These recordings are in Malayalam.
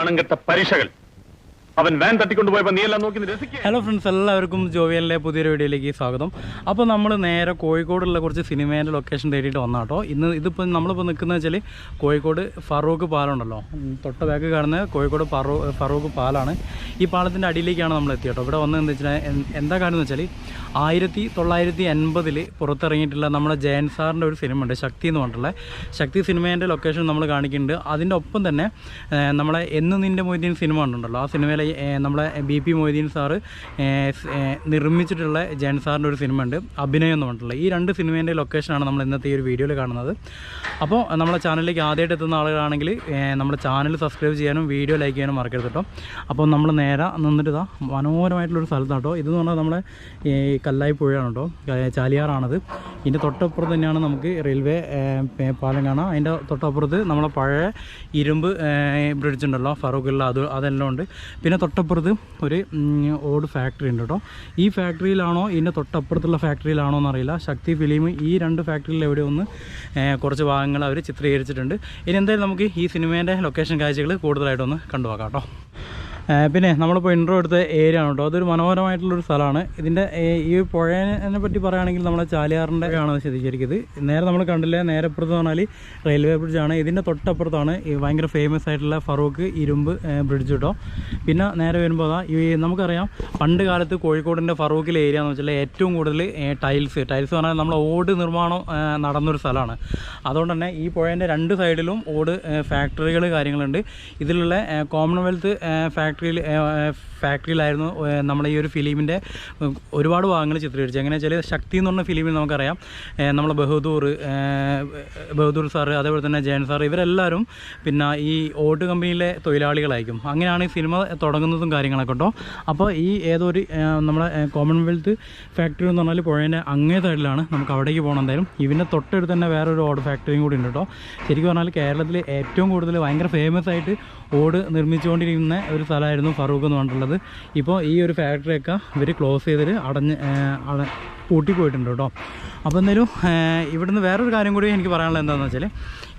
അവൻ നോക്കി ഹലോ ഫ്രണ്ട്സ് എല്ലാവർക്കും ജോവിയലിലെ പുതിയൊരു വീഡിയോയിലേക്ക് സ്വാഗതം. അപ്പോൾ നമ്മൾ നേരെ കോഴിക്കോടുള്ള കുറച്ച് സിനിമേന്റെ ലൊക്കേഷൻ തേടിയിട്ട് വന്ന കേട്ടോ ഇന്ന് ഇതിപ്പോൾ നമ്മളിപ്പോൾ നിൽക്കുന്നത് വെച്ചാൽ കോഴിക്കോട് ഫറൂഖ് പാലമുണ്ടല്ലോ തൊട്ട ബാക്ക് കാണുന്ന കോഴിക്കോട് ഫറൂ ഫറൂഖ് പാലാണ്. ഈ പാലത്തിന്റെ അടിയിലേക്കാണ് നമ്മൾ എത്തിയത് കേട്ടോ ഇവിടെ വന്നതെന്ന് വെച്ചാൽ എന്താ കാര്യം എന്ന് വെച്ചാൽ ആയിരത്തി തൊള്ളായിരത്തി എൺപതിൽ പുറത്തിറങ്ങിയിട്ടുള്ള നമ്മുടെ ജയൻ സാറിന്റെ ഒരു സിനിമ ഉണ്ട് ശക്തി എന്ന് പറഞ്ഞിട്ടുള്ള. ശക്തി സിനിമേന്റെ ലൊക്കേഷൻ നമ്മൾ കാണിക്കുന്നുണ്ട്. അതിന്റെ ഒപ്പം തന്നെ നമ്മളെ എന്ന് നിന്റെ മൊയ്തീൻ സിനിമ ഉണ്ടല്ലോ ആ സിനിമയിലെ നമ്മളെ ബി പി മൊയ്തീൻ സാറ് നിർമ്മിച്ചിട്ടുള്ള ജയൻ സാറിന്റെ ഒരു സിനിമ ഉണ്ട് അഭിനയം എന്ന് പറഞ്ഞിട്ടുള്ള. ഈ രണ്ട് സിനിമേന്റെ ലൊക്കേഷനാണ് നമ്മൾ ഇന്നത്തെ ഈ ഒരു വീഡിയോയിൽ കാണുന്നത്. അപ്പോൾ നമ്മളെ ചാനലിലേക്ക് ആദ്യമായിട്ട് എത്തുന്ന ആളുകളാണെങ്കിൽ നമ്മുടെ ചാനൽ സബ്സ്ക്രൈബ് ചെയ്യാനും വീഡിയോ ലൈക്ക് ചെയ്യാനും മറക്കരുത് കേട്ടോ. അപ്പോൾ നമ്മൾ നേരെ നിന്നിട്ട് ഇതാ മനോഹരമായിട്ടുള്ളൊരു സ്ഥലത്താണ് കേട്ടോ ഇതെന്ന് പറഞ്ഞാൽ നമ്മുടെ ഈ കല്ലായി പുഴയാണ് കേട്ടോ. ചാലിയാറാണത്. ഇതിന്റെ തൊട്ടപ്പുറത്ത് തന്നെയാണ് നമുക്ക് റെയിൽവേ പാലം കാണാം. അതിന്റെ തൊട്ടപ്പുറത്ത് നമ്മളെ പഴയ ഇരുമ്പ് ബ്രിഡ്ജ് ഉണ്ടല്ലോ ഫറൂഖുള്ള അത് അതെല്ലാം ഉണ്ട്. പിന്നെ തൊട്ടപ്പുറത്ത് ഒരു ഓട് ഫാക്ടറി ഉണ്ട് കേട്ടോ. ഈ ഫാക്ടറിയിലാണോ ഇതിന്റെ തൊട്ടപ്പുറത്തുള്ള ഫാക്ടറിയിലാണോ എന്നറിയില്ല. ശക്തി ഫിലിം ഈ രണ്ട് ഫാക്ടറിയിൽ എവിടെ ഒന്ന് കുറച്ച് ഭാഗങ്ങൾ അവർ ചിത്രീകരിച്ചിട്ടുണ്ട്. ഇനി എന്തായാലും നമുക്ക് ഈ സിനിമേന്റെ ലൊക്കേഷൻ കാഴ്ചകൾ കൂടുതലായിട്ടൊന്ന് കണ്ടുപോക്കാം കേട്ടോ. പിന്നെ നമ്മളിപ്പോൾ ഇൻട്രോ എടുത്ത ഏരിയ ആണ് കേട്ടോ. അതൊരു മനോഹരമായിട്ടുള്ളൊരു സ്ഥലമാണ്. ഇതിന്റെ ഈ പുഴേനെ പറ്റി പറയുകയാണെങ്കിൽ നമ്മളെ ചാലിയാറിന്റെ ആണ് ശ്രദ്ധിച്ചിരിക്കുന്നത് നേരെ നമ്മൾ കണ്ടില്ലേ നേരെ അപ്പുറത്ത് പറഞ്ഞാൽ റെയിൽവേ ബ്രിഡ്ജാണ് ഇതിന്റെ തൊട്ടപ്പുറത്താണ് ഈ ഭയങ്കര ഫേമസ് ആയിട്ടുള്ള ഫറൂഖ് ഇരുമ്പ് ബ്രിഡ്ജ് കേട്ടോ. പിന്നെ നേരെ വരുമ്പോൾ അതാ ഈ നമുക്കറിയാം പണ്ട് കാലത്ത് കോഴിക്കോടിന്റെ ഫറൂഖിലെ ഏരിയ എന്ന് വെച്ചാൽ ഏറ്റവും കൂടുതൽ ടൈൽസ് ടൈൽസ് പറഞ്ഞാൽ നമ്മൾ ഓട് നിർമ്മാണം നടന്നൊരു സ്ഥലമാണ്. അതുകൊണ്ട് തന്നെ ഈ പുഴേന്റെ രണ്ട് സൈഡിലും ഓട് ഫാക്ടറികൾ കാര്യങ്ങളുണ്ട്. ഇതിലുള്ള കോമൺവെൽത്ത് ഏഹ് ഫാക്ടറിയിൽ ഫാക്ടറിയിലായിരുന്നു നമ്മുടെ ഈ ഒരു ഫിലിമിന്റെ ഒരുപാട് ഭാഗങ്ങൾ ചിത്രീകരിച്ചത്. എങ്ങനെ വെച്ചാൽ ശക്തി എന്ന് പറഞ്ഞ ഫിലിമിൽ നമുക്കറിയാം. നമ്മളെ ബഹദൂർ ബഹദൂർ സാറ് അതേപോലെ തന്നെ ജയൻ സാർ ഇവരെല്ലാവരും പിന്നെ ഈ ഓട്ട് കമ്പനിയിലെ തൊഴിലാളികളായിരിക്കും. അങ്ങനെയാണ് ഈ സിനിമ തുടങ്ങുന്നതും കാര്യങ്ങളൊക്കെ കേട്ടോ. അപ്പോൾ ഈ ഏതോ ഒരു ഏഹ് നമ്മളെ കോമൺവെൽത്ത് ഫാക്ടറി എന്ന് പറഞ്ഞാൽ പുഴേന്റെ അങ്ങേ സൈഡിലാണ് നമുക്ക് അവിടേക്ക് പോകണം എന്തായാലും. ഇവന്റെ തൊട്ടടുത്ത് തന്നെ വേറൊരു ഓട് ഫാക്ടറിയും കൂടി ഉണ്ട് കേട്ടോ. ശരിക്കും പറഞ്ഞാൽ കേരളത്തിൽ ഏറ്റവും കൂടുതൽ ഭയങ്കര ഫേമസ് ആയിട്ട് ഓട് നിർമ്മിച്ചുകൊണ്ടിരിക്കുന്ന ഒരു സ്ഥലമായിരുന്നു ഫറൂഖ് എന്ന് പറഞ്ഞിട്ടുള്ളത്. ഇപ്പോൾ ഈ ഒരു ഫാക്ടറിയൊക്കെ ഇവർ ക്ലോസ് ചെയ്തിട്ട് അടഞ്ഞ് പൂട്ടിപ്പോയിട്ടുണ്ട് കേട്ടോ. അപ്പോൾ എന്തായാലും ഇവിടുന്ന് വേറൊരു കാര്യം കൂടി എനിക്ക് പറയാനുള്ളത് എന്താണെന്ന് വെച്ചാൽ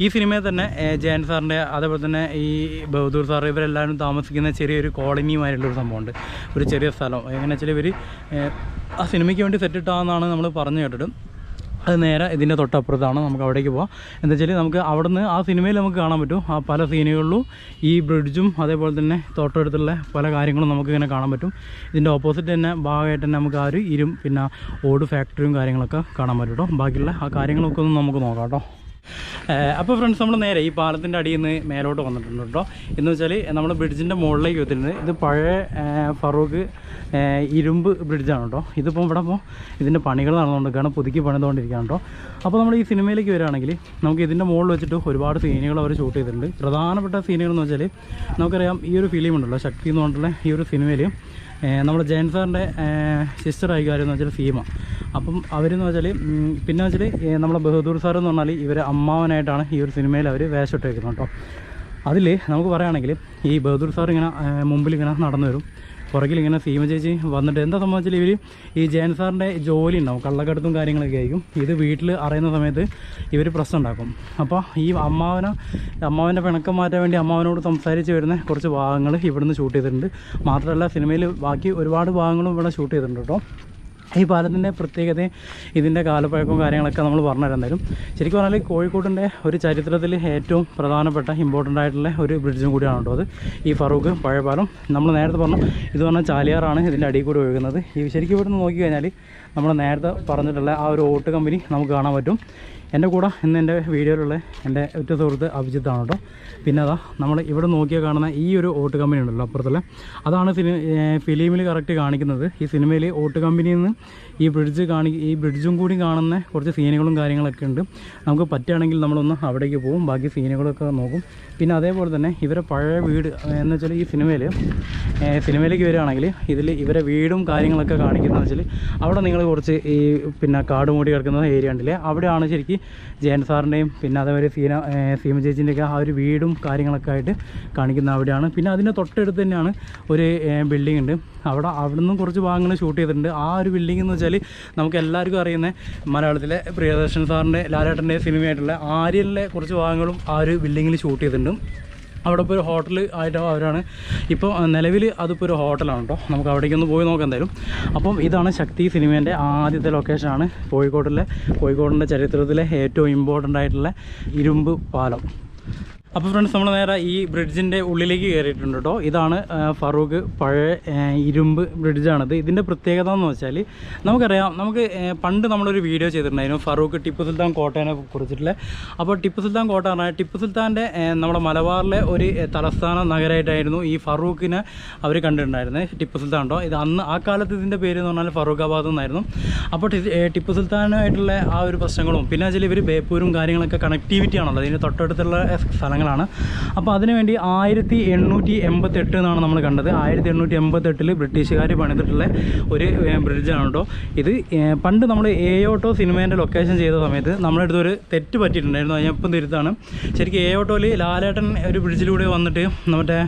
ഈ സിനിമയിൽ തന്നെ ജയൻ സാറിന്റെ അതേപോലെ തന്നെ ഈ ബഹദൂർ സാർ ഇവരെല്ലാവരും താമസിക്കുന്ന ചെറിയൊരു കോളനിയുമായിട്ടുള്ളൊരു സംഭവമുണ്ട്. ഒരു ചെറിയ സ്ഥലം. എങ്ങനെ വെച്ചാൽ ഇവർ ആ സിനിമയ്ക്ക് വേണ്ടി സെറ്റ് ഇട്ടാന്നാണ് നമ്മൾ പറഞ്ഞു കേട്ടിട്ട്. അത് നേരെ ഇതിന്റെ തൊട്ടപ്പുറത്താണ് നമുക്ക് അവിടേക്ക് പോകാം എന്താ വെച്ചാൽ നമുക്ക് അവിടുന്ന് ആ സിനിമയിൽ നമുക്ക് കാണാൻ പറ്റും. ആ പല സീനുകളിലും ഈ ബ്രിഡ്ജും അതേപോലെ തന്നെ തൊട്ടടുത്തുള്ള പല കാര്യങ്ങളും നമുക്ക് ഇങ്ങനെ കാണാൻ പറ്റും. ഇതിന്റെ ഓപ്പോസിറ്റ് തന്നെ ഭാഗമായിട്ട് തന്നെ നമുക്ക് ആ ഒരു ഇരും പിന്നെ ഓട് ഫാക്ടറിയും കാര്യങ്ങളൊക്കെ കാണാൻ പറ്റും കേട്ടോ. ബാക്കിയുള്ള ആ കാര്യങ്ങളൊക്കെ ഒന്ന് നമുക്ക് നോക്കാം കേട്ടോ. അപ്പോൾ ഫ്രണ്ട്സ് നമ്മൾ നേരെ ഈ പാലത്തിന്റെ അടിയിൽ നിന്ന് മേലോട്ട് വന്നിട്ടുണ്ട് കേട്ടോ. എന്ന് വെച്ചാൽ നമ്മൾ ബ്രിഡ്ജിന്റെ മുകളിലേക്ക് എത്തിയിട്ടുണ്ട്. ഇത് പഴയ ഫറൂഖ് ഇരുമ്പ് ബ്രിഡ്ജാണ് കേട്ടോ. ഇതിപ്പോൾ ഇവിടെ ഇപ്പോൾ ഇതിന്റെ പണികൾ നടന്നുകൊണ്ടിരിക്കുകയാണ് പുതുക്കി പണിതുകൊണ്ടിരിക്കുകയാണ് കേട്ടോ. അപ്പോൾ നമ്മൾ ഈ സിനിമയിലേക്ക് വരികയാണെങ്കിൽ നമുക്ക് ഇതിന്റെ മുകളിൽ വെച്ചിട്ട് ഒരുപാട് സീനുകൾ അവർ ഷൂട്ട് ചെയ്തിട്ടുണ്ട്. പ്രധാനപ്പെട്ട സീനുകൾ എന്ന് വെച്ചാൽ നമുക്കറിയാം ഈ ഒരു ഫിലിം ഉണ്ടല്ലോ ശക്തി എന്ന് പറഞ്ഞിട്ടുള്ള ഈ ഒരു സിനിമയിൽ നമ്മുടെ ജയൻ സാറിന്റെ സിസ്റ്റർ ആയിക്കാര്യം എന്ന് വെച്ചാൽ സീമ. അപ്പം അവരെന്ന് വെച്ചാൽ പിന്നെ വെച്ചാൽ നമ്മുടെ ബഹദൂർ സാർ എന്ന് പറഞ്ഞാൽ ഇവർ അമ്മാവനായിട്ടാണ് ഈ ഒരു സിനിമയിൽ അവർ വേഷം ഇട്ടേക്കുന്നത് കേട്ടോ. അതിൽ നമുക്ക് പറയുകയാണെങ്കിൽ ഈ ബഹദൂർ സാർ ഇങ്ങനെ മുമ്പിൽ ഇങ്ങനെ നടന്നു വരും. പുറകിൽ ഇങ്ങനെ സീമ ചേച്ചി വന്നിട്ട് എന്താ സംബന്ധിച്ചാൽ ഇവർ ഈ ജയൻ സാറിന്റെ ജോലി ഉണ്ടാവും കള്ളക്കടത്തും കാര്യങ്ങളൊക്കെ ആയിരിക്കും. ഇത് വീട്ടിൽ അറിയുന്ന സമയത്ത് ഇവർ പ്രശ്നം ഉണ്ടാക്കും. അപ്പോൾ ഈ അമ്മാവനെ അമ്മാവന്റെ പിണക്കം മാറ്റാൻ വേണ്ടി അമ്മാവനോട് സംസാരിച്ച് വരുന്ന കുറച്ച് ഭാഗങ്ങൾ ഇവിടുന്ന് ഷൂട്ട് ചെയ്തിട്ടുണ്ട്. മാത്രമല്ല സിനിമയിൽ ബാക്കി ഒരുപാട് ഭാഗങ്ങളും ഇവിടെ ഷൂട്ട് ചെയ്തിട്ടുണ്ട് കേട്ടോ. ഈ പാലത്തിന്റെ പ്രത്യേകതയും ഇതിന്റെ കാലപ്പഴക്കവും കാര്യങ്ങളൊക്കെ നമ്മൾ പറഞ്ഞുതരാം. എന്തായാലും ശരിക്കും പറഞ്ഞാൽ കോഴിക്കോടിന്റെ ഒരു ചരിത്രത്തിൽ ഏറ്റവും പ്രധാനപ്പെട്ട ഇമ്പോർട്ടന്റ് ആയിട്ടുള്ള ഒരു ബ്രിഡ്ജും കൂടിയാണ് കേട്ടോ അത്. ഈ ഫറൂഖ് പഴയ പാലം നമ്മൾ നേരത്തെ പറഞ്ഞു ഇത് പറഞ്ഞാൽ ചാലിയാറാണ് ഇതിന്റെ അടിയിൽ കൂടി ഒഴുകുന്നത്. ഈ ശരിക്കും ഇവിടുന്ന് നോക്കി കഴിഞ്ഞാൽ നമ്മൾ നേരത്തെ പറഞ്ഞിട്ടുള്ള ആ ഒരു ഓട്ട് കമ്പനി നമുക്ക് കാണാൻ പറ്റും. എന്റെ കൂടെ ഇന്ന് എന്റെ വീഡിയോയിലുള്ള എന്റെ ഒറ്റ സുഹൃത്ത് അഭിജിത്താണ് കേട്ടോ. പിന്നെ അതാ നമ്മൾ ഇവിടെ നോക്കിയാൽ കാണുന്ന ഈ ഒരു ഓട്ട് കമ്പനി ഉണ്ടല്ലോ അപ്പുറത്തുള്ള. അതാണ് സിനി ഫിലിമിൽ കറക്റ്റ് കാണിക്കുന്നത്. ഈ സിനിമയിൽ ഓട്ട് കമ്പനിയിൽ നിന്ന് ഈ ബ്രിഡ്ജ് കാണി ഈ ബ്രിഡ്ജും കൂടി കാണുന്ന കുറച്ച് സീനുകളും കാര്യങ്ങളൊക്കെ ഉണ്ട്. നമുക്ക് പറ്റുകയാണെങ്കിൽ നമ്മളൊന്ന് അവിടേക്ക് പോകും ബാക്കി സീനുകളൊക്കെ നോക്കും. പിന്നെ അതേപോലെ തന്നെ ഇവരെ പഴയ വീട് എന്ന് വെച്ചാൽ ഈ സിനിമയിൽ സിനിമയിലേക്ക് വരികയാണെങ്കിൽ ഇതിൽ ഇവരെ വീടും കാര്യങ്ങളൊക്കെ കാണിക്കുന്നത് വെച്ചാൽ അവിടെ നിങ്ങൾ കുറച്ച് ഈ പിന്നെ കാട് മൂടി കിടക്കുന്ന ഏരിയ ഉണ്ടല്ലേ? അവിടെയാണ് ശരിക്കും ജയൻ സാറിന്റെയും പിന്നെ അതേപോലെ സീന സീമ ചേച്ചിന്റെയൊക്കെ ആ ഒരു വീടും കാര്യങ്ങളൊക്കെ ആയിട്ട് കാണിക്കുന്ന അവിടെയാണ്. പിന്നെ അതിന്റെ തൊട്ടടുത്ത് തന്നെയാണ് ഒരു ബിൽഡിംഗ് ഉണ്ട്. അവിടെ അവിടെ നിന്നും കുറച്ച് ഭാഗങ്ങൾ ഷൂട്ട് ചെയ്തിട്ടുണ്ട്. ആ ഒരു ബിൽഡിംഗ് എന്ന് വെച്ചാൽ നമുക്ക് എല്ലാവർക്കും അറിയുന്ന മലയാളത്തിലെ പ്രിയദർശൻ സാറിന്റെ ലാലേട്ടന്റെ സിനിമയായിട്ടുള്ള ആര്യനിലെ കുറച്ച് ഭാഗങ്ങളും ആ ഒരു ബിൽഡിങ്ങിൽ ഷൂട്ട് ചെയ്തിട്ടുണ്ട്. അവിടെ ഇപ്പോൾ ഒരു ഹോട്ടൽ ആയിട്ട് അവരാണ്. ഇപ്പോൾ നിലവിൽ അതിപ്പോൾ ഒരു ഹോട്ടലാണ് കേട്ടോ നമുക്ക് അവിടേക്കൊന്ന് പോയി നോക്കാം എന്തായാലും. അപ്പം ഇതാണ് ശക്തി സിനിമേന്റെ ആദ്യത്തെ ലൊക്കേഷനാണ് കോഴിക്കോട്ടിലെ കോഴിക്കോടിന്റെ ചരിത്രത്തിലെ ഏറ്റവും ഇമ്പോർട്ടന്റ് ആയിട്ടുള്ള ഇരുമ്പ് പാലം. അപ്പോൾ ഫ്രണ്ട്സ് നമ്മൾ നേരെ ഈ ബ്രിഡ്ജിന്റെ ഉള്ളിലേക്ക് കയറിയിട്ടുണ്ട് കേട്ടോ ഇതാണ് ഫറൂഖ് പഴയ ഇരുമ്പ് ബ്രിഡ്ജാണിത് ഇതിന്റെ പ്രത്യേകത എന്ന് വെച്ചാൽ നമുക്കറിയാം നമുക്ക് പണ്ട് നമ്മളൊരു വീഡിയോ ചെയ്തിട്ടുണ്ടായിരുന്നു. ഫറൂഖ് ടിപ്പു സുൽത്താൻ കോട്ടേനെ കുറിച്ചിട്ടുള്ള. അപ്പോൾ ടിപ്പു സുൽത്താൻ കോട്ട പറഞ്ഞാൽ ടിപ്പു സുൽത്താന്റെ നമ്മുടെ മലബാറിലെ ഒരു തലസ്ഥാന നഗരമായിട്ടായിരുന്നു ഈ ഫറൂഖിനെ അവർ കണ്ടിട്ടുണ്ടായിരുന്നത് ടിപ്പു സുൽത്താൻ ഉണ്ടോ ഇത് അന്ന് ആ കാലത്ത് ഇതിന്റെ പേര് എന്ന് പറഞ്ഞാൽ ഫറൂഖാബാദ് എന്നായിരുന്നു. അപ്പോൾ ടിപ്പു സുൽത്താനായിട്ടുള്ള ആ ഒരു പ്രശ്നങ്ങളും പിന്നെ വെച്ചാൽ ഇവർ ബേപ്പൂരും കാര്യങ്ങളൊക്കെ കണക്ടിവിറ്റി ആണല്ലോ. ഇതിന് തൊട്ടടുത്തുള്ള സ്ഥലങ്ങളാണ് അപ്പോൾ അതിനുവേണ്ടി ആയിരത്തി എണ്ണൂറ്റി എൺപത്തെട്ട് എന്നാണ് നമ്മൾ കണ്ടത്. ആയിരത്തി എണ്ണൂറ്റി എൺപത്തെട്ടിൽ ബ്രിട്ടീഷുകാർ പണിതിട്ടുള്ള ഒരു ബ്രിഡ്ജാണ് കേട്ടോ ഇത് പണ്ട് നമ്മൾ ഏയോട്ടോ സിനിമേന്റെ ലൊക്കേഷൻ ചെയ്ത സമയത്ത് നമ്മുടെ അടുത്ത് ഒരു തെറ്റ് പറ്റിയിട്ടുണ്ടായിരുന്നു. അതിനൊപ്പം തിരുത്താണ്. ശരിക്കും ഏയോട്ടോയിൽ ലാലേട്ടൻ ഒരു ബ്രിഡ്ജിലൂടെ വന്നിട്ട് മറ്റേ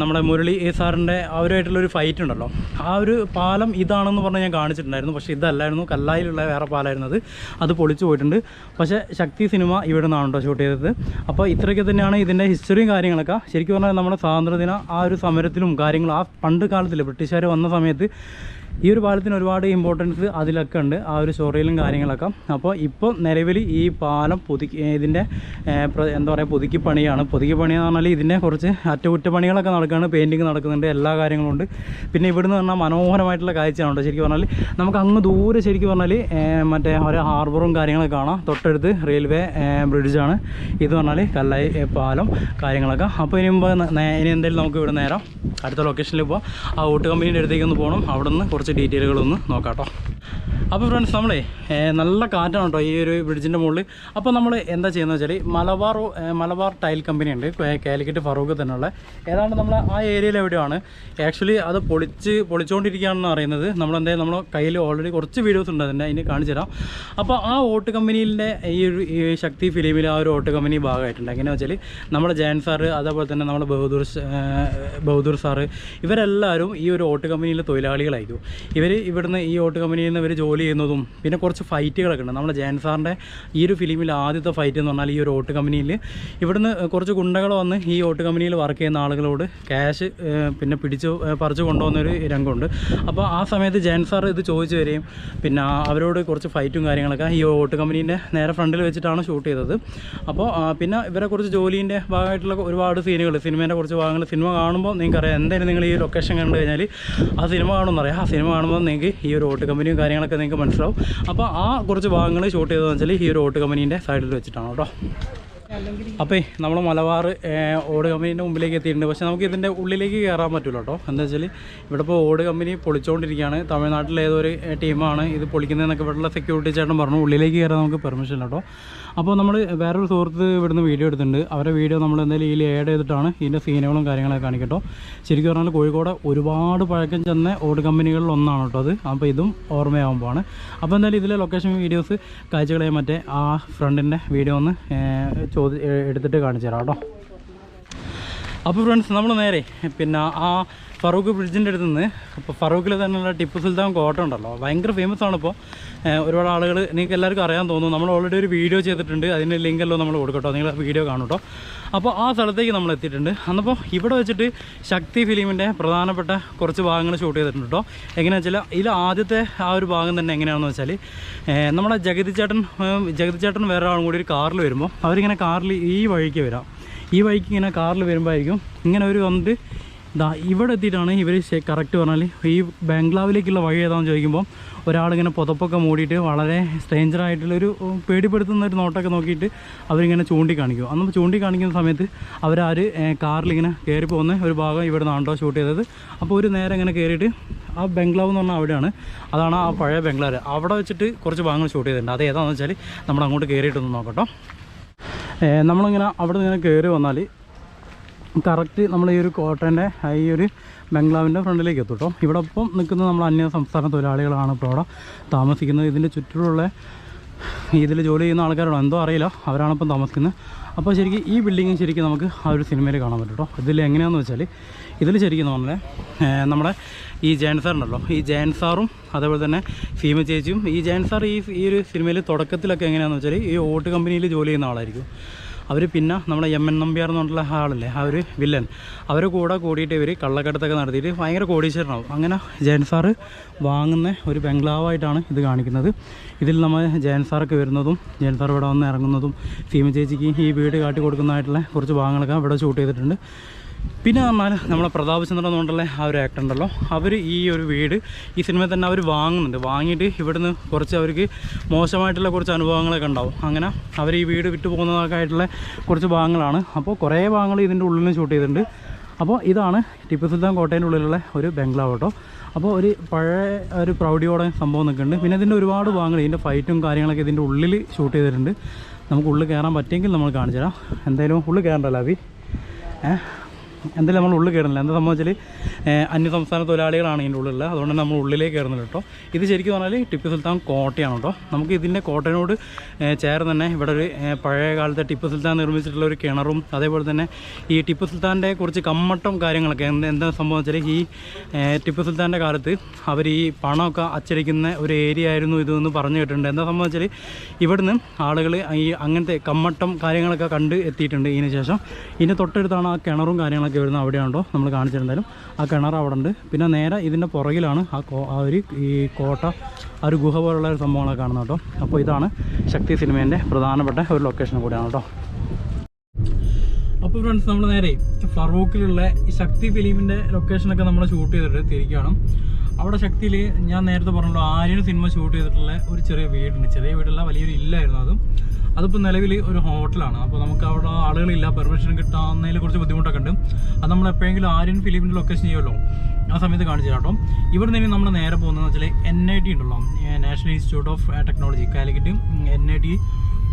നമ്മുടെ മുരളി സാറിന്റെ അവരുമായിട്ടുള്ളൊരു ഫൈറ്റ് ഉണ്ടല്ലോ. ആ ഒരു പാലം ഇതാണെന്ന് പറഞ്ഞ് ഞാൻ കാണിച്ചിട്ടുണ്ടായിരുന്നു. പക്ഷേ ഇതല്ലായിരുന്നു. കല്ലായിലുള്ള വേറെ പാലായിരുന്നു അത്. അത് പൊളിച്ചു പോയിട്ടുണ്ട്. പക്ഷേ ശക്തി സിനിമ ഇവിടെ നിന്നാണ് ഷൂട്ട് ചെയ്തത്. അപ്പോൾ ഇത്രയൊക്കെ തന്നെയാണ് ഇതിന്റെ ഹിസ്റ്ററിയും കാര്യങ്ങളൊക്കെ. ശരിക്കും പറഞ്ഞാൽ നമ്മുടെ സ്വാതന്ത്ര്യദിന ആ ഒരു സമരത്തിലും കാര്യങ്ങളും ആ പണ്ട് കാലത്തിൽ ബ്രിട്ടീഷുകാർ വന്ന സമയത്ത് ഈ ഒരു പാലത്തിന് ഒരുപാട് ഇമ്പോർട്ടൻസ് അതിലൊക്കെ ഉണ്ട്. ആ ഒരു സ്റ്റോറിയിലും കാര്യങ്ങളൊക്കെ. അപ്പോൾ ഇപ്പോൾ നിലവിൽ ഈ പാലം പുതുക്കി ഇതിന്റെ എന്താ പറയുക പുതുക്കി പണിയാണ് പുതുക്കി പണി എന്ന് പറഞ്ഞാൽ ഇതിന്റെ കുറച്ച് അറ്റകുറ്റപ്പണികളൊക്കെ നടക്കുകയാണ് പെയിന്റിങ് നടക്കുന്നുണ്ട്. എല്ലാ കാര്യങ്ങളും ഉണ്ട്. പിന്നെ ഇവിടുന്ന് പറഞ്ഞാൽ മനോഹരമായിട്ടുള്ള കാഴ്ചയാണ് കേട്ടോ. ശരിക്കും പറഞ്ഞാൽ നമുക്ക് അങ്ങ് ദൂരെ ശരിക്കും പറഞ്ഞാൽ മറ്റേ ഒരു ഹാർബറും കാര്യങ്ങളൊക്കെ കാണാം. തൊട്ടടുത്ത് റെയിൽവേ ബ്രിഡ്ജാണ് ഇത് പറഞ്ഞാൽ കല്ലായി പാലം കാര്യങ്ങളൊക്കെ. അപ്പോൾ ഇനി മുമ്പ് ഇനി എന്തായാലും നമുക്ക് ഇവിടെ നേരം. അടുത്ത ലൊക്കേഷനിൽ പോവാം. ആ ഓട്ട് കമ്പനീന്റെ അടുത്തേക്ക് ഒന്ന് പോകണം അവിടെ നിന്ന് കുറച്ച് ഡീറ്റെയിലുകളൊന്ന് നോക്കാം കേട്ടോ അപ്പോൾ ഫ്രണ്ട്സ് നമ്മളെ നല്ല കാറ്റാണ് കേട്ടോ ഈ ഒരു ബ്രിഡ്ജിന്റെ മുകളിൽ. അപ്പോൾ നമ്മൾ എന്താ ചെയ്യുന്നത് വെച്ചാൽ മലബാർ മലബാർ ടൈൽ കമ്പനി ഉണ്ട് കാലിക്കറ്റ് ഫറൂഖ് തന്നെയുള്ള. ഏതാണ്ട് നമ്മൾ ആ ഏരിയയിൽ എവിടെയാണ്? ആക്ച്വലി അത് പൊളിച്ച് പൊളിച്ചുകൊണ്ടിരിക്കുകയാണെന്ന് അറിയുന്നത് നമ്മളെന്തായാലും നമ്മുടെ കയ്യിൽ ഓൾറെഡി കുറച്ച് വീഡിയോസ് ഉണ്ട് അതിന്റെ അതിന് കാണിച്ചു തരാം. അപ്പോൾ ആ ഓട്ട് കമ്പനിയിലെ ഈ ഒരു ശക്തി ഫിലിമിൽ ആ ഒരു ഓട്ട് കമ്പനി ഭാഗമായിട്ടുണ്ട്. എങ്ങനെയാ വെച്ചാൽ നമ്മുടെ ജയൻ സാറ് അതേപോലെ തന്നെ നമ്മുടെ ബഹദൂർ ബഹദൂർ സാറ് ഇവരെല്ലാവരും ഈ ഒരു ഓട്ട് കമ്പനിയിലെ തൊഴിലാളികളായിരിക്കും. ഇവർ ഇവിടുന്ന് ഈ ഓട്ട് കമ്പനിയിൽ നിന്ന് ഇവർ ജോലി ചെയ്യുന്നതും പിന്നെ കുറച്ച് ഫൈറ്റുകളൊക്കെ ഉണ്ട്. നമ്മുടെ ജയൻ സാറിന്റെ ഈ ഒരു ഫിലിമിൽ ആദ്യത്തെ ഫൈറ്റ് എന്ന് പറഞ്ഞാൽ ഈ ഒരു ഓട്ട് കമ്പനിയിൽ ഇവിടുന്ന് കുറച്ച് ഗുണ്ടകൾ വന്ന് ഈ ഓട്ട് കമ്പനിയിൽ വർക്ക് ചെയ്യുന്ന ആളുകളോട് ക്യാഷ് പിന്നെ പിടിച്ച് പറിച്ചു കൊണ്ടുപോകുന്നൊരു രംഗമുണ്ട്. അപ്പോൾ ആ സമയത്ത് ജയൻ സാർ ഇത് ചോദിച്ചു വരികയും പിന്നെ അവരോട് കുറച്ച് ഫൈറ്റും കാര്യങ്ങളൊക്കെ ഈ ഓട്ട് കമ്പനീന്റെ നേരെ ഫ്രണ്ടിൽ വെച്ചിട്ടാണ് ഷൂട്ട് ചെയ്തത്. അപ്പോൾ പിന്നെ ഇവരെ കുറച്ച് ജോലീന്റെ ഭാഗമായിട്ടുള്ള ഒരുപാട് സീനുകൾ സിനിമേന്റെ കുറച്ച് ഭാഗങ്ങൾ സിനിമ കാണുമ്പോൾ നിങ്ങൾക്കറിയാം എന്തായാലും നിങ്ങൾ ഈ ലൊക്കേഷൻ കണ്ടു കഴിഞ്ഞാൽ ആ സിനിമ കാണുമെന്നറിയാം ആ സിനിമ കാണുമ്പോൾ നിങ്ങൾക്ക് ഈ ഒരു ഓട്ട് കമ്പനിയും കാര്യങ്ങളൊക്കെ നിങ്ങൾക്ക് മനസ്സിലാവും. അപ്പോൾ ആ കുറച്ച് ഭാഗങ്ങൾ ഷൂട്ട് ചെയ്തതെന്ന് വെച്ചാൽ ഈ ഒരു ഓട്ട് കമ്പനീന്റെ സൈഡിൽ വെച്ചിട്ടാണ് കേട്ടോ. അപ്പോൾ നമ്മൾ മലബാർ ഓട് കമ്പനീന്റെ മുമ്പിലേക്ക് എത്തിയിട്ടുണ്ട്. പക്ഷേ നമുക്ക് ഇതിന്റെ ഉള്ളിലേക്ക് കയറാൻ പറ്റില്ല കേട്ടോ. എന്താ വെച്ചാൽ ഇവിടെ ഇപ്പോൾ ഓട് കമ്പനി പൊളിച്ചുകൊണ്ടിരിക്കുകയാണ് തമിഴ്നാട്ടിലെ ഏതൊരു ടീമാണ് ഇത് പൊളിക്കുന്നതെന്നൊക്കെ ഇവിടെയുള്ള സെക്യൂരിറ്റി ചേട്ടൻ പറഞ്ഞു. ഉള്ളിലേക്ക് കയറാൻ നമുക്ക് പെർമിഷൻ കേട്ടോ. അപ്പോൾ നമ്മൾ വേറൊരു സുഹൃത്ത് ഇവിടുന്ന് വീഡിയോ എടുത്തിട്ടുണ്ട്. അവരുടെ വീഡിയോ നമ്മൾ എന്തായാലും ഇതിൽ ആഡ് ചെയ്തിട്ടാണ് ഇതിന്റെ സീനുകളും കാര്യങ്ങളൊക്കെ കാണിക്കട്ടോ. ശരിക്കും പറഞ്ഞാൽ കോഴിക്കോട് ഒരുപാട് പഴക്കം ചെന്ന ഓട് കമ്പനികളിൽ ഒന്നാണ് കേട്ടോ അത്. അപ്പോൾ ഇതും ഓർമ്മയാകുമ്പോഴാണ് അപ്പോൾ എന്തായാലും ഇതിലെ ലൊക്കേഷൻ വീഡിയോസ് കാഴ്ചകളെ മറ്റേ ആ ഫ്രണ്ടിന്റെ വീഡിയോ ഒന്ന് ചോദി എടുത്തിട്ട് കാണിച്ചു തരാം കേട്ടോ. അപ്പോൾ ഫ്രണ്ട്സ് നമ്മൾ നേരെ പിന്നെ ആ ഫറൂഖ് ബ്രിഡ്ജിന്റെ അടുത്ത് നിന്ന് അപ്പോൾ ഫറൂഖിൽ തന്നെയുള്ള ടിപ്പു സുൽത്താൻ കോട്ട ഉണ്ടല്ലോ. ഭയങ്കര ഫേമസ് ആണിപ്പോൾ. ഒരുപാട് ആളുകൾ നിങ്ങൾക്ക് എല്ലാവർക്കും അറിയാൻ തോന്നുന്നു. നമ്മൾ ഓൾറെഡി ഒരു വീഡിയോ ചെയ്തിട്ടുണ്ട്. അതിന്റെ ലിങ്കെല്ലാം നമ്മൾ കൊടുക്കട്ടോ. നിങ്ങൾ വീഡിയോ കാണും അപ്പോൾ ആ സ്ഥലത്തേക്ക് നമ്മൾ എത്തിയിട്ടുണ്ട്. അന്നപ്പോൾ ഇവിടെ വെച്ചിട്ട് ശക്തി ഫിലിമിന്റെ പ്രധാനപ്പെട്ട കുറച്ച് ഭാഗങ്ങൾ ഷൂട്ട് ചെയ്തിട്ടുണ്ട് കേട്ടോ എങ്ങനെയാണെന്ന് വെച്ചാൽ ഇതിൽ ആദ്യത്തെ ആ ഒരു ഭാഗം തന്നെ എങ്ങനെയാണെന്ന് വെച്ചാൽ നമ്മുടെ ജഗതി ചേട്ടൻ ജഗതി ചേട്ടൻ വേറെ ആളും കൂടി ഒരു കാറിൽ വരുമ്പോൾ അവരിങ്ങനെ കാറിൽ ഈ വഴിക്ക് വരാം. ഈ വഴിക്ക് ഇങ്ങനെ കാറിൽ വരുമ്പോഴായിരിക്കും ഇങ്ങനെ ഒരു വന്നിട്ട് ഇതാ ഇവിടെ എത്തിയിട്ടാണ് ഇവർ കറക്റ്റ് പറഞ്ഞാൽ ഈ ബംഗ്ലാവിലേക്കുള്ള വഴി ഏതാണെന്ന് ചോദിക്കുമ്പോൾ ഒരാളിങ്ങനെ പുതപ്പൊക്കെ മൂടിയിട്ട് വളരെ സ്ട്രേഞ്ചറായിട്ടുള്ളൊരു പേടിപ്പെടുത്തുന്ന ഒരു നോട്ടൊക്കെ നോക്കിയിട്ട് അവരിങ്ങനെ ചൂണ്ടിക്കാണിക്കും. അന്ന് ചൂണ്ടിക്കാണിക്കുന്ന സമയത്ത് അവരാര് കാറിലിങ്ങനെ കയറി പോകുന്ന ഒരു ഭാഗം ഇവിടെ നിന്നാണ്ടോ ഷൂട്ട് ചെയ്തത്. അപ്പോൾ ഒരു നേരം ഇങ്ങനെ കയറിയിട്ട് ആ ബംഗ്ലാവ് എന്ന് പറഞ്ഞാൽ അവിടെയാണ്. അതാണ് ആ പഴയ ബംഗ്ലാവ് അവിടെ വെച്ചിട്ട് കുറച്ച് ഭാഗങ്ങൾ ഷൂട്ട് ചെയ്തിട്ടുണ്ട്. അത് ഏതാണെന്ന് വെച്ചാൽ നമ്മൾ അങ്ങോട്ട് കയറിയിട്ടൊന്ന് നോക്കട്ടോ നമ്മളിങ്ങനെ അവിടെ നിന്ന് കയറി വന്നാൽ കറക്റ്റ് നമ്മൾ ഈ ഒരു കോട്ടന്റെ ഈ ഒരു ബംഗ്ലാവിന്റെ ഫ്രണ്ടിലേക്ക് എത്തും കേട്ടോ ഇവിടെ ഇപ്പം നിൽക്കുന്നത് നമ്മൾ അന്യ സംസ്ഥാന തൊഴിലാളികളാണ് ഇപ്പോൾ അവിടെ താമസിക്കുന്നത്. ഇതിന്റെ ചുറ്റിലുള്ള ഇതിൽ ജോലി ചെയ്യുന്ന ആൾക്കാരാണോ? എന്തോ അറിയില്ല. അവരാണ് ഇപ്പം താമസിക്കുന്നത്. അപ്പോൾ ശരിക്കും ഈ ബിൽഡിങ് ശരിക്കും നമുക്ക് ആ ഒരു സിനിമയിൽ കാണാൻ പറ്റും കേട്ടോ ഇതിൽ എങ്ങനെയാണെന്ന് വെച്ചാൽ ഇതിൽ ശരിക്കും ഏഹ്, നമ്മുടെ ഈ ജയൻ സാറുണ്ടല്ലോ ഈ ജയൻ സാറും അതേപോലെ തന്നെ സീമ ചേച്ചിയും. ഈ ജയൻ സാർ ഈ ഈ ഒരു സിനിമയിൽ തുടക്കത്തിലൊക്കെ എങ്ങനെയാണെന്ന് വെച്ചാൽ ഈ ഓട്ട് കമ്പനിയിൽ ജോലി ചെയ്യുന്ന ആളായിരിക്കും. അവർ പിന്നെ നമ്മുടെ എം എൻ നമ്പ്യാർ എന്ന് പറഞ്ഞിട്ടുള്ള ആളല്ലേ ആ ഒരു വില്ലൻ അവർ കൂടെ കൂടിയിട്ട് ഇവർ കള്ളക്കടത്തൊക്കെ നടത്തിയിട്ട് ഭയങ്കര കോടീശ്വരനാവും. അങ്ങനെ ജയൻ സാറ് വാങ്ങുന്ന ഒരു ബംഗ്ലാവായിട്ടാണ് ഇത് കാണിക്കുന്നത്. ഇതിൽ നമ്മൾ ജയൻ സാറൊക്കെ വരുന്നതും ജയൻ സാർ ഇവിടെ വന്ന് ഇറങ്ങുന്നതും സീമ ചേച്ചിക്ക് ഈ വീട് കാട്ടി കൊടുക്കുന്നതായിട്ടുള്ള കുറച്ച് ഭാഗങ്ങളൊക്കെ ഇവിടെ ഷൂട്ട് ചെയ്തിട്ടുണ്ട്. പിന്നെ പറഞ്ഞാൽ നമ്മളെ പ്രതാപ് ചന്ദ്രൻ എന്നുകൊണ്ടുള്ള ആ ഒരു ആക്ടർ ഉണ്ടല്ലോ. അവർ ഈ ഒരു വീട് ഈ സിനിമയിൽ തന്നെ അവർ വാങ്ങുന്നുണ്ട്. വാങ്ങിയിട്ട് ഇവിടുന്ന് കുറച്ച് അവർക്ക് മോശമായിട്ടുള്ള കുറച്ച് അനുഭവങ്ങളൊക്കെ ഉണ്ടാവും. അങ്ങനെ അവർ ഈ വീട് വിട്ടു പോകുന്നതൊക്കെ ആയിട്ടുള്ള കുറച്ച് ഭാഗങ്ങളാണ്. അപ്പോൾ കുറേ ഭാഗങ്ങൾ ഇതിന്റെ നിന്ന് ഷൂട്ട് ചെയ്തിട്ടുണ്ട്. അപ്പോൾ ഇതാണ് ടിപ്പു സുൽത്താൻ കോട്ടേന്റെ ഉള്ളിലുള്ള ഒരു ബംഗ്ലാവ് കേട്ടോ. അപ്പോൾ ഒരു പഴയ ഒരു പ്രൗഢിയോടെ സംഭവം നിൽക്കുന്നുണ്ട്. പിന്നെ ഇതിന്റെ ഒരുപാട് ഭാഗങ്ങൾ ഇതിന്റെ ഫൈറ്റും കാര്യങ്ങളൊക്കെ ഇതിന്റെ ഉള്ളിൽ ഷൂട്ട് ചെയ്തിട്ടുണ്ട്. നമുക്ക് ഉള്ളിൽ കയറാൻ പറ്റിയെങ്കിൽ നമ്മൾ കാണിച്ചു തരാം എന്തായാലും ഉള്ളിൽ കയറണ്ടല്ലോ അഭി? ഏഹ് എന്തായാലും നമ്മൾ ഉള്ളിൽ കയറുന്നില്ല. എന്താ സംഭവിച്ചാൽ അന്യ സംസ്ഥാന തൊഴിലാളികളാണ് ഇതിന്റെ ഉള്ളിലുള്ളത് അതുകൊണ്ട് നമ്മൾ ഉള്ളിലേക്ക് കയറുന്നില്ല കേട്ടോ. ഇത് ശരിക്കും പറഞ്ഞാൽ ടിപ്പു സുൽത്താൻ കോട്ടയാണ് കേട്ടോ. നമുക്ക് ഇതിന്റെ കോട്ടയോട് ചേർന്ന് തന്നെ ഇവിടെ ഒരു പഴയ കാലത്തെ ടിപ്പു സുൽത്താൻ നിർമ്മിച്ചിട്ടുള്ള ഒരു കിണറും അതേപോലെ തന്നെ ഈ ടിപ്പു സുൽത്താന്റെ കുറച്ച് കമ്മട്ടം കാര്യങ്ങളൊക്കെ എന്ത് എന്താ സംഭവം വെച്ചാൽ ഈ ടിപ്പു സുൽത്താന്റെ കാലത്ത് അവർ ഈ പണമൊക്കെ അച്ചടിക്കുന്ന ഒരു ഏരിയ ആയിരുന്നു ഇതെന്ന് പറഞ്ഞു കേട്ടിട്ടുണ്ട്. എന്താ സംഭവം വെച്ചാൽ ഇവിടുന്ന് ആളുകൾ ഈ അങ്ങനത്തെ കമ്മട്ടം കാര്യങ്ങളൊക്കെ കണ്ട് എത്തിയിട്ടുണ്ട് ഇതിന് ശേഷം. ഇതിന്റെ തൊട്ടടുത്താണ് ആ കിണറും കാര്യങ്ങളൊക്കെ വരുന്നത് അവിടെയാണോ നമ്മൾ കാണിച്ചിട്ടുണ്ടായാലും ആ കിണർ അവിടെ ഉണ്ട്. പിന്നെ നേരെ ഇതിന്റെ പുറകിലാണ് ആ കോ ആ ഒരു ഈ കോട്ട ആ ഒരു ഗുഹ പോലുള്ള ഒരു സംഭവങ്ങളൊക്കെ കാണുന്നത് കേട്ടോ. അപ്പോൾ ഇതാണ് ശക്തി സിനിമേന്റെ പ്രധാനപ്പെട്ട ഒരു ലൊക്കേഷൻ കൂടിയാണ് കേട്ടോ. അപ്പോൾ ഫ്രണ്ട്സ് നമ്മൾ നേരെ ഫറൂഖിലുള്ള ഈ ശക്തി ഫിലിമിന്റെ ലൊക്കേഷനൊക്കെ നമ്മൾ ഷൂട്ട് ചെയ്തിട്ട് തിരിക്കുകയാണ്. അവിടെ ശക്തിയിൽ ഞാൻ നേരത്തെ പറഞ്ഞല്ലോ ആര്യൻ സിനിമ ഷൂട്ട് ചെയ്തിട്ടുള്ള ഒരു ചെറിയ വീടുണ്ട്. ചെറിയ വീടുള്ള വലിയൊരു ഇല്ലായിരുന്നു അതും. അതിപ്പോൾ നിലവിൽ ഒരു ഹോട്ടലാണ്. അപ്പോൾ നമുക്ക് അവിടെ ആളുകളില്ല. പെർമിഷൻ കിട്ടാവുന്നതിൽ കുറച്ച് ബുദ്ധിമുട്ടൊക്കെ ഉണ്ട്. അത് നമ്മൾ എപ്പോഴെങ്കിലും ആര്യൻ ഫിലിമിന്റെ ലൊക്കേഷൻ ചെയ്യുമല്ലോ? ആ സമയത്ത് കാണിച്ചു കേട്ടോ. ഇവിടെ നിന്ന് നമ്മൾ നേരെ പോകുന്നതെന്ന് വെച്ചാൽ എൻ ഐ ടി ഉണ്ടല്ലോ. National institute of technology Calicut. N I T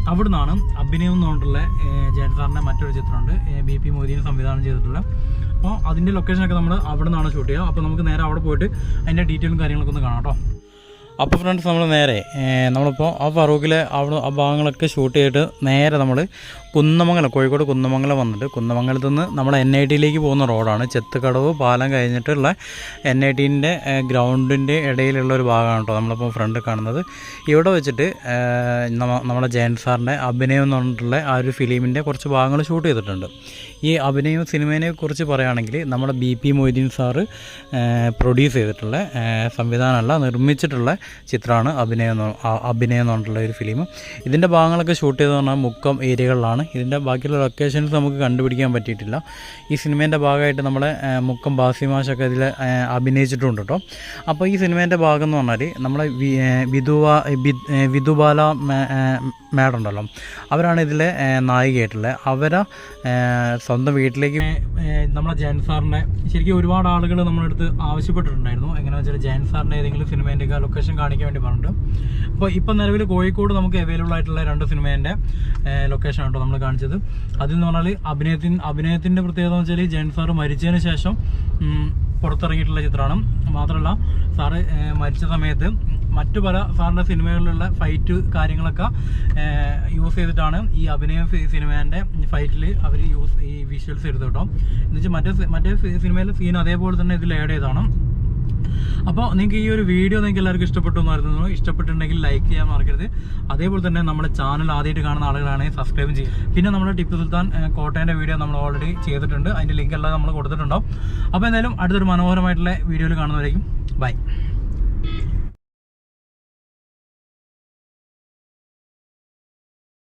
അവിടെ നിന്നാണ് അഭിനയം എന്ന് പറഞ്ഞിട്ടുള്ള ജയൻ സാറിന്റെ മറ്റൊരു ചിത്രമുണ്ട്. ബി പി മോദിനെ സംവിധാനം ചെയ്തിട്ടുള്ള. അപ്പോൾ അതിന്റെ ലൊക്കേഷനൊക്കെ നമ്മൾ അവിടെ നിന്നാണ് ഷൂട്ട് ചെയ്യുക. അപ്പോൾ നമുക്ക് നേരെ അവിടെ പോയിട്ട് അതിന്റെ ഡീറ്റെയിലും കാര്യങ്ങളൊക്കെ ഒന്ന് കാണാം കേട്ടോ. അപ്പോൾ ഫ്രണ്ട്സ് നമ്മൾ നേരെ നമ്മളിപ്പോൾ ആ ഫറൂഖിലെ അവിടെ ആ ഭാഗങ്ങളൊക്കെ ഷൂട്ട് ചെയ്തിട്ട് നേരെ നമ്മൾ കുന്നമംഗലം കോഴിക്കോട് കുന്നമംഗലം വന്നിട്ട് കുന്നമംഗലത്ത് നിന്ന് നമ്മൾ എൻ ഐ ടിയിലേക്ക് പോകുന്ന റോഡാണ് ചെത്തുകടവ് പാലം കഴിഞ്ഞിട്ടുള്ള എൻ ഐ ടീന്റെ ഗ്രൗണ്ടിന്റെ ഇടയിലുള്ള ഒരു ഭാഗമാണ് കേട്ടോ നമ്മളിപ്പോൾ ഫ്രണ്ട് കാണുന്നത്. ഇവിടെ വെച്ചിട്ട് നമ്മുടെ ജയൻ സാറിന്റെ അഭിനയം എന്ന് പറഞ്ഞിട്ടുള്ള ആ ഒരു ഫിലിമിന്റെ കുറച്ച് ഭാഗങ്ങൾ ഷൂട്ട് ചെയ്തിട്ടുണ്ട്. ഈ അഭിനയം സിനിമയെ കുറിച്ച് പറയുകയാണെങ്കിൽ നമ്മുടെ B P Moideen sir produce ചെയ്തിട്ടുള്ള സംവിധാനമല്ല നിർമ്മിച്ചിട്ടുള്ള ചിത്രമാണ് അഭിനയം അഭിനയം എന്ന് പറഞ്ഞിട്ടുള്ള ഒരു ഫിലിം ഇതിന്റെ ഭാഗങ്ങളൊക്കെ ഷൂട്ട് ചെയ്തെന്ന് പറഞ്ഞാൽ മുക്കം ഏരിയകളിലാണ്. ഇതിന്റെ ബാക്കിയുള്ള ലൊക്കേഷൻസ് നമുക്ക് കണ്ടുപിടിക്കാൻ പറ്റിയിട്ടില്ല. ഈ സിനിമേന്റെ ഭാഗമായിട്ട് നമ്മളെ മുക്കം ബാസിമാഷൊക്കെ ഇതിൽ അഭിനയിച്ചിട്ടുണ്ട് കേട്ടോ അപ്പോൾ ഈ സിനിമേന്റെ ഭാഗം എന്ന് പറഞ്ഞാൽ നമ്മളെ വിധുബാല മാഡം ഉണ്ടല്ലോ അവരാണ് ഇതിലെ നായികയായിട്ടുള്ളത്. അവരെ സ്വന്തം വീട്ടിലേക്ക് നമ്മളെ ജയൻ സാറിന്റെ ശരിക്കും ഒരുപാട് ആളുകൾ നമ്മളെടുത്ത് ആവശ്യപ്പെട്ടിട്ടുണ്ടായിരുന്നു. എങ്ങനെയാണെന്ന് വെച്ചാൽ ജയൻ സാറിന്റെ ഏതെങ്കിലും സിനിമേന്റെയൊക്കെ ലൊക്കേഷൻ കാണിക്കാൻ വേണ്ടി പറഞ്ഞിട്ട് അപ്പോൾ ഇപ്പം നിലവിൽ കോഴിക്കോട് നമുക്ക് അവൈലബിൾ ആയിട്ടുള്ള രണ്ട് സിനിമേന്റെ ലൊക്കേഷൻ ആട്ടോ നമ്മൾ കാണിച്ചത്. അതെന്ന് പറഞ്ഞാൽ അഭിനയത്തിൻ അഭിനയത്തിന്റെ പ്രത്യേകത എന്ന് വെച്ചാൽ ജയൻ സാറ് മരിച്ചതിന് ശേഷം പുറത്തിറങ്ങിയിട്ടുള്ള ചിത്രമാണ്. മാത്രമല്ല സാറ് മരിച്ച സമയത്ത് മറ്റു പല സാറിന്റെ സിനിമകളിലുള്ള ഫൈറ്റ് കാര്യങ്ങളൊക്കെ യൂസ് ചെയ്തിട്ടാണ് ഈ അഭിനയ സിനിമേന്റെ ഫൈറ്റിൽ അവർ യൂസ് ഈ വിഷ്വൽസ് എടുത്തു കേട്ടോ എന്ന് വെച്ചാൽ മറ്റേ മറ്റേ സിനിമയിലെ സീൻ അതേപോലെ തന്നെ ഇതിൽ ആഡ് ചെയ്താണ് അപ്പോൾ നിങ്ങൾക്ക് ഈ ഒരു വീഡിയോ നിങ്ങൾക്ക് എല്ലാവർക്കും ഇഷ്ടപ്പെട്ടു എന്ന് ഇഷ്ടപ്പെട്ടിട്ടുണ്ടെങ്കിൽ ലൈക്ക് ചെയ്യാൻ മറക്കരുത്. അതേപോലെ തന്നെ നമ്മുടെ ചാനൽ ആദ്യമായിട്ട് കാണുന്ന ആളുകളാണെങ്കിൽ സബ്സ്ക്രൈബ് ചെയ്യുക. പിന്നെ നമ്മുടെ ടിപ്പു സുൽത്താൻ കോട്ടയന്റെ വീഡിയോ നമ്മൾ ഓൾറെഡി ചെയ്തിട്ടുണ്ട്. അതിന്റെ ലിങ്ക് എല്ലാം നമ്മൾ കൊടുത്തിട്ടുണ്ടാവും. അപ്പോൾ എന്തായാലും അടുത്തൊരു മനോഹരമായിട്ടുള്ള വീഡിയോയിൽ കാണുന്നവരായിരിക്കും ബൈ